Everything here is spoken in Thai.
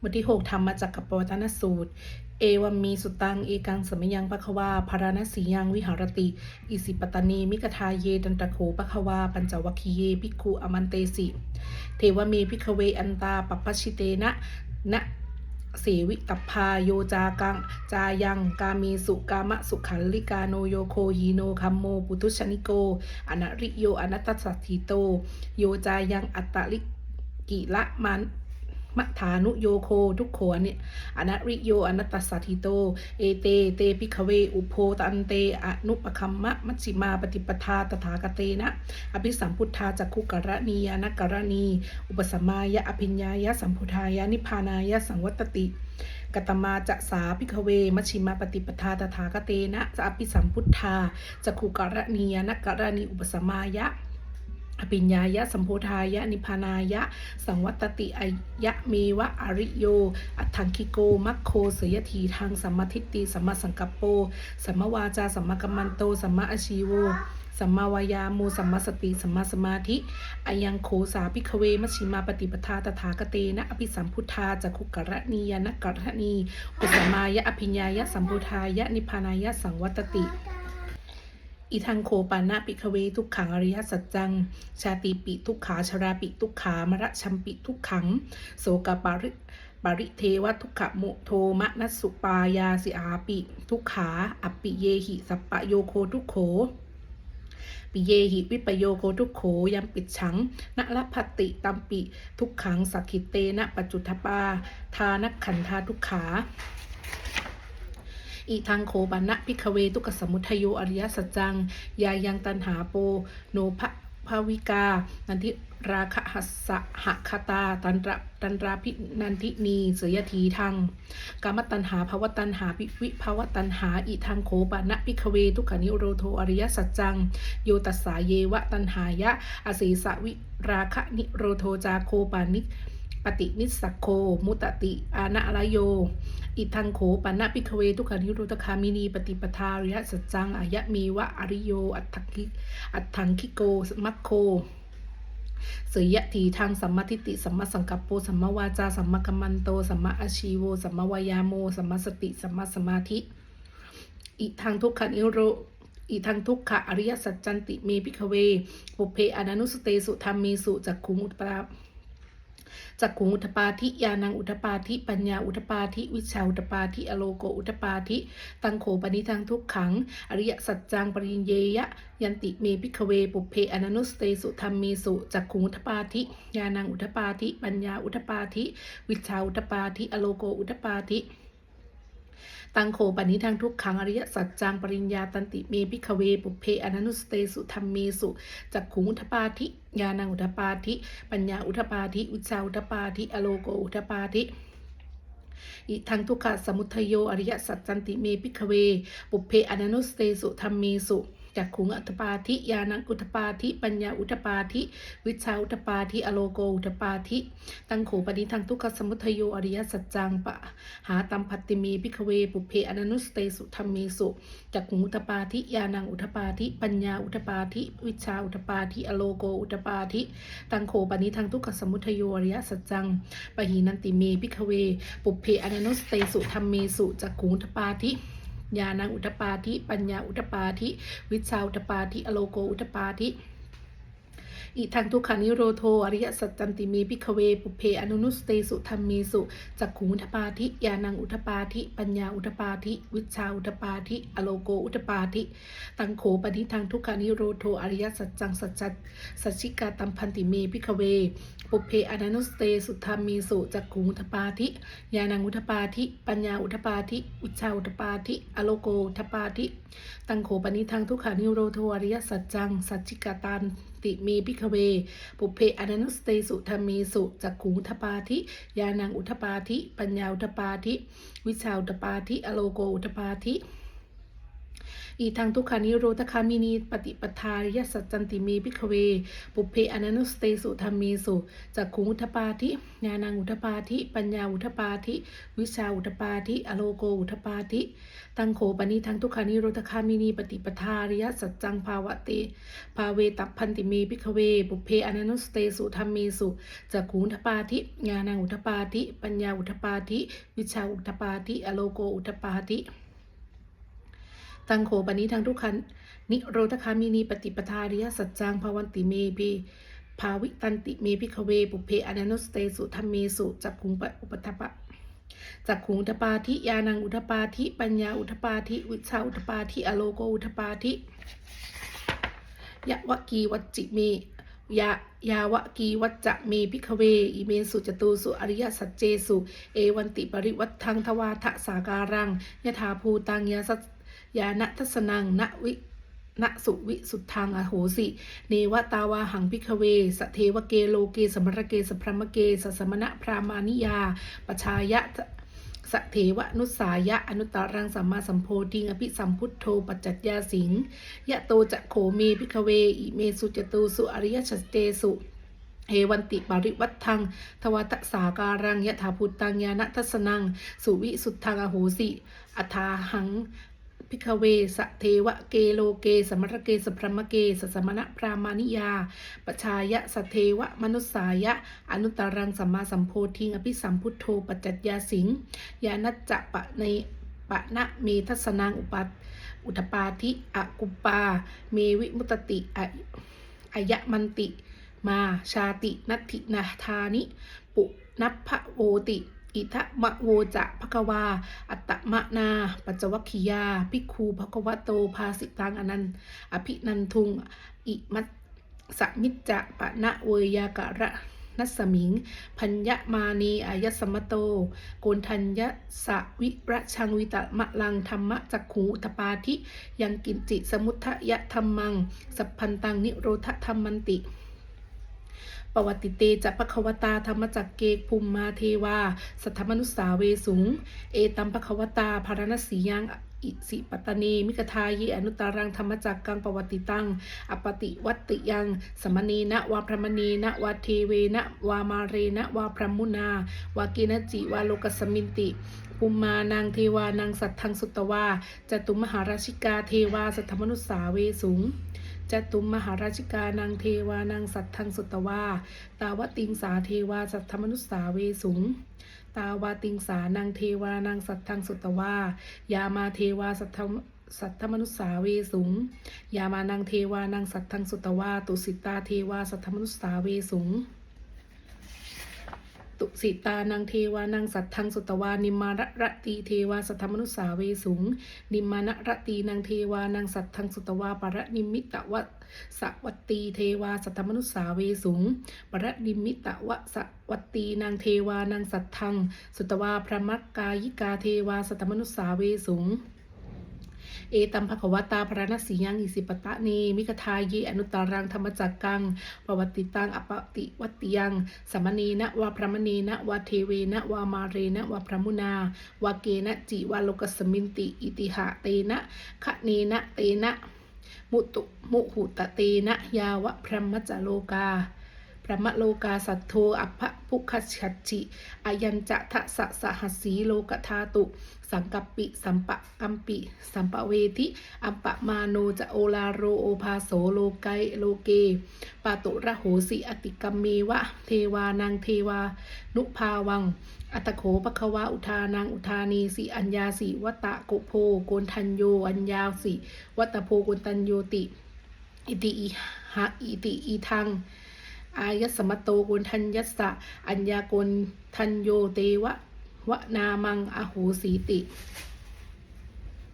บทที่หกธรรมจักรปวัตนสูตร เอวัมมีสุตัง เอกังสมยังปะควาภารณสียังวิหารติ อิสิปตานีมิกทาเยดันตะโขปะควา ปัญจวัคคีเยภิกขุอมันเตสิ เทวเมพิกเวอันตาปปปชิเตนะนะเสวิตัพาโยจากังจายังกามีสุกามะสุขันลิกาโนโยโคฮีโนคัมโมปุตุชนิโกอนาริโยอนัตตสัตถิโต โยจายังอัตตลิกิละมัน มัฐานุโยโคทุกโขเนี่ยอนัริโยอนัตตสัตถิโต เอเต เตพิกเว อุโพตันเตอนุปคัมมะมัชฌิมาปฏิปทาตถาคเตนะ อภิสัมพุทธาจักขุกรณียานกรณี อุปสมายะอภิญญายะสัมพุทธายะนิพานายะสังวัตติกตมาจะสาพิกเวมัชฌิมาปฏิปทาตถาคเตนะจะอภิสัมพุทธาจักขุกรณียานกรณีอุปสมายะ อภิญญายะสัมโพธายะนิพานายะ สังวัตติอายะเมวะอริโย อัตถังคิโกมัคโคเสยทีทางสัมมาทิฏฐิสัมมาสังกัปโปสัมมาวาจาสัมมากัมมันโตสัมมาอาชีโวสัมมาวายาโมสัมมาสติสัมมาสมาธิอายังโขสาพิกเวมัชิมาปฏิปทาตถาคเตนะอภิสัมพุทธาจักขุกรณียานกรณีอุสมายะอภิญญายะสัมโพธายะนิพพานายะสังวัตติ อีทังโคปานะปิกเวทุกขังอริยสัจจัง ชาติปิทุกขาชราปิทุกขามระชัมปิทุกขัง โสกปาริปริเทวทุกขมุโทมะนัสสุปายาสิอาปิ ทุกขาอัปปิเยหิสัปปะโยโคทุกโขปิเยหิวิปโยโคทุกโขยัมปิดฉังนละพัตติตัมปิ ทุกขังสักขิเตนะปัจจุทปาทานักขันธาทุกขา อีทางโคบันนะพิกเวตุกสมุทโยอริยสัจจัง ยายังตันหาโป โนภภาวิกา นันทิราคะหัสหะคตา ตันระตันราพินันทินี เสยทีทังกามตันหาภาวตันหาปิวิภาวตันหาอีทางโคปะนะพิกเวทุกขนิโรโทอริยสัจจัง โยตัสสาเยวะตันหายะ อสีสวิราคะนิโรโทจาโคปานิปฏินิสสกโค มุตติอานะระโย อิทังโขปันนะพิกเวทุกขานิโรธคามินี ปฏิปทาริยสัจจังอายะมีวะอริโย อัตถังคิอัตถังคิโกสมัคโคเสยะทีทางสัมมาทิฏฐิสัมมาสังกัปโปสัมมาวาจาสัมมากัมมันโตสัมมาอาชีโวสัมมาวายาโมสัมมาสติสัมมาสมาธิ อิทังทุกขานิโรอิทังทุกขะอริยสัจจันติเมพิกเวปุเพอนานุสเตสุธรรมเมสุจักขุงอุตปรา จักขุงอุทปาธิยานังอุทปาธิปัญญาอุทปาธิวิชาอุทปาธิอโลโกอุทปาธิตังโขปนิทังทุกขัง อริยสัจจังปริญเยยะ ยันติเมพิกเวปุเพอนันุสเตสุธรรมเมสุจักขุงอุทปาธิยานังอุทปาธิปัญญาอุทปาธิวิชาอุทปาธิอโลโกอุทปาธิ ตังโขปนิทังทุกขังอริยสัจจังปริญญาตันติเมพิกเวปุเพอนันุสเตสุธรรมเมสุจักขุงอุทปาธิญาณังอุทปาธิปัญญาอุทปาธิอุชาอุทปาธิอโลโกอุทปาธิอิทังทุกขะสมุทโยอริยสัจจันติเมพิกเว ปุเพอนันุสเตสุธรรมเมสุ จักขุงอัตปาธิญาณังอุทปาธิปัญญาอุทปาธิวิชาอุทปาธิอโลโกอุทปาธิตังโขปนิทังทุกขสมุทโยอริยสัจจังปะหาตัมพัตติเมพิกเวปุเพอนันุสเตสุธรรมเมสุจักขุงอุทปาธิญาณังอุทปาธิปัญญาอุทปาธิวิชาอุทปาธิอโลโกอุทปาธิตังโขปนิทังทุกขสมุทโยอริยสัจจังปะหีนันติเมพิกเวปุเพอนันุสเตสุธรรมเมสุจักขุงอุทปาธิ ญาณังอุตปาธิ ปัญญาอุตปาธิ วิชาอุตปาธิ อโลโกอุตปาธิ อิทังทุกขานิโรโทอริยสัจจันติเมพิกเวปุเพอนุนุสเตสุธรรมเมสุจักขุงอุทปาธิญาณังอุทปาธิปัญญาอุทปาธิวิชาอุทปาธิอโลโกอุทปาธิตังโขปนิทังทุกขานิโรโทอริยสัจจังสัจจัตสัจฉิกาตัมพันติเมพิกเวปุเพอนันุสเตสุธรรมเมสุจักขุงอุทปาธิญาณังอุทปาธิปัญญาอุทปาธิวิชาอุทปาธิอโลโกอุทปาธิตังโขปนิทังทุกขานิโรโทอริยสัจจังสัจจิกาตัน ติเมพิกเว ปุเพอนันุสเตสุธรรมีสุจักขุงทปาธิยานังอุทปาธิ ปัญญาอุทปาธิ วิชาอุทปาธิ อโลโกอุทปาธิ อีทางทุกขานิโรธคามินีปฏิปทาริยสัจจันติเมพิกเว ปุเพอนันุสเตสุธรรมีสุจักขุงอุทปาธิญาณังอุทปาธิ ปัญญาอุทปาธิ วิชาอุทปาธิ อโลโกอุทปาธิ ตังโขปนิทังทุกขานิโรธคามินีปฏิปทาริยสัจจังภาวะเต ภาเวตัพพันติเมพิกเว ปุเพอนันุสเตสุธรรมีสุจักขุงอุทปาธิญาณังอุทปาธิ ปัญญาอุทปาธิ วิชาอุทปาธิ อโลโกอุทปาธิ ตังโขปนิทังทุกขันนิโรธคามินีปฏิปทาริยสัจจังภาวันติเมปีภาวิตันติเมพิคเว ปุเพอนันโนสเตสุธรรมเมสุจักขุงปอุปทปะจักขุงอุทปาธิยานังอุทปาธิปัญญาอุทปาธิวิชาอุทปาธิอโลโกอุทปาธิยะวะกีวัจจิเมยายาวะกีวัจจะเมพิคเว อิเมสุจตูสุอริยสัจเจสุ เอวันติปริวัตทังทวาทะสาการังยถาภูตังยาสัจ ยานะทัสนังณวิณสุวิสุทธังอโหสิ เนวตาวาหังพิคเว สเทวเกโลเกสมรเกสพรมเกสสมณะพรามานิยาปชายะสเทวนุสายะอนุตตรังสัมมาสัมโพธิงอภิสัมพุทโธปัจจัตยาสิงยะโตจะโขเมพิคเว อิเมสุจตูสุอริยชัจเตสุเอวันติปาริวัตทัง ทวัตสาการังยะถาพุตังญาณทัสนัง สุวิสุทธังอโหสิ อัฏฐาหัง พิกเวสเทวะเกโลเก สมรเกสพรมเกสสมณะพรามานิยา ปชายะสเทวะมนุสสายะ อนุตตรังสัมมาสัมโพธิงอภิสัมพุทโธปัจจัตยาสิงยานัจจะปะในปะนะเมทัสนังอุปัตอุทปาธิอกุปา เมวิมุตติอายะมันติ มาชาตินัตถินาธานิ ปุนัพพะโวติ อิทะมะโวจะภควา อัตตมะนา ปัจจวัคคียา ภิกขูภควโต ภาสิตังอนันต์อภินันทุง อิมัตสมิจจะปะนะเวยากะระนัสมิง พัญญมานีอายสมโต โกนทัญญสะวิระชังวิตะมะลังธรรมะจักขูอุตปาธิ ยังกินจิสมุทยะธรรมัง สัพพันตังนิโรธธรรมันติ ปวัติเตจะปะควตาธรรมจักเกภูมิมาเทวา สัทธมนุสสาเวสุง เอตัมปะควตาภารณสียังอิสิปตตเนมิกทาเยอนุตารังธรรมจักกังปวัติตัง อปติวัตติยัง สมณีนะวาพรหมณีนะวาเทเวนะวามาเรนะวาพรหมุนาวากินจิวาโลกสมินติภูมานางเทวานางสัตทังสุตวาจตุมหาราชิกาเทวาสัทธมนุสสาเวสุง จตุมมหาราชิกานางเทวานางสัตทังสุตวา ตาวติงสาเทวาสัทธมนุสสาเวสุง ตาวาติงสานางเทวานางสัตทังสุตวา ยามาเทวาสัทธสัทธมนุสสาเวสุง ยามานางเทวานางสัตทังสุตวา ตุสิตาเทวาสัทธมนุสสาเวสุง ตุสิตานางเทวานางสัตทังสุตวานิมาระระตีเทวาสัทธมนุสาเวสุง นิมานะระตีนางเทวานางสัตทังสุตวาปรนิมิตวะสวัตตีเทวาสัทธมนุสาเวสุง ปรนิมิตวะสวัตตีนางเทวานางสัตทังสุตวาพระมักกายิกาเทวาสัทธมนุสสาเวสุง เอตัมภควตาพระนสียังอิสิปตะเนมิกทายเยอนุตารังธรรมจักกังปวัติตังอปติวัติยังสมณีนะวาพระมณีนะวาเทเวนะวามาเรนะวาพระมุนาวาเกนะจิวาโลกสมินติ อิติหะเตนะคะเนนะเตนะมุตุมุหุตะเตนะยาวะพรหมจโลกา ระมะโลกาสัทโทอัพพะภุคชัจจิอายัญจะทะสะสหัสสีโลกธาตุ สังกัปปิ สัมปะกัมปิ สัมปะเวทิ อัมปะมาโนจะโอลาโรโอภาโสโลไกโลเก ปาตุระโหสิอติกัมเมวะ เทวานางเทวา นุภาวัง อัตโขปะควะอุทานางอุทานีสิอัญญาสิวัตะโกโพโกนทัญโยอัญญาสิวัตโพโกนตัญโยติ อิติอิหะอิติอีทัง อายสมโตกุณทัญยัสสะอัญญากุณทัญโยเตวะวะนามังอโหสีติ